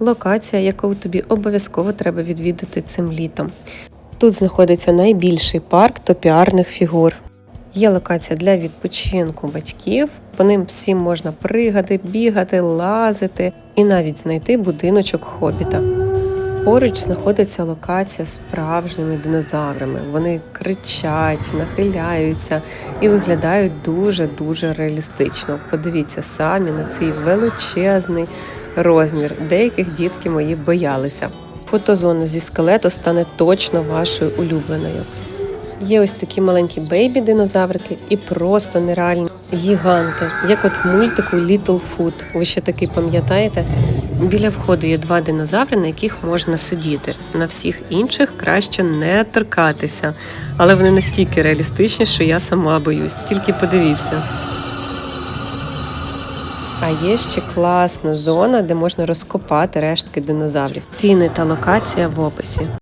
локація, яку тобі обов'язково треба відвідати цим літом. Тут знаходиться найбільший парк топіарних фігур. Є локація для відпочинку батьків. По ним всім можна пригати, бігати, лазити і навіть знайти будиночок хобіта. Поруч знаходиться локація з справжніми динозаврами. Вони кричать, нахиляються і виглядають дуже-дуже реалістично. Подивіться самі на цей величезний розмір. Деяких дітки мої боялися. Фотозона зі скелету стане точно вашою улюбленою. Є ось такі маленькі бейбі-динозаврики і просто нереальні гіганти, як от в мультику Little Foot. Ви ще такий пам'ятаєте? Біля входу є два динозаври, на яких можна сидіти. На всіх інших краще не торкатися. Але вони настільки реалістичні, що я сама боюсь. Тільки подивіться. А є ще класна зона, де можна розкопати рештки динозаврів. Ціни та локація в описі.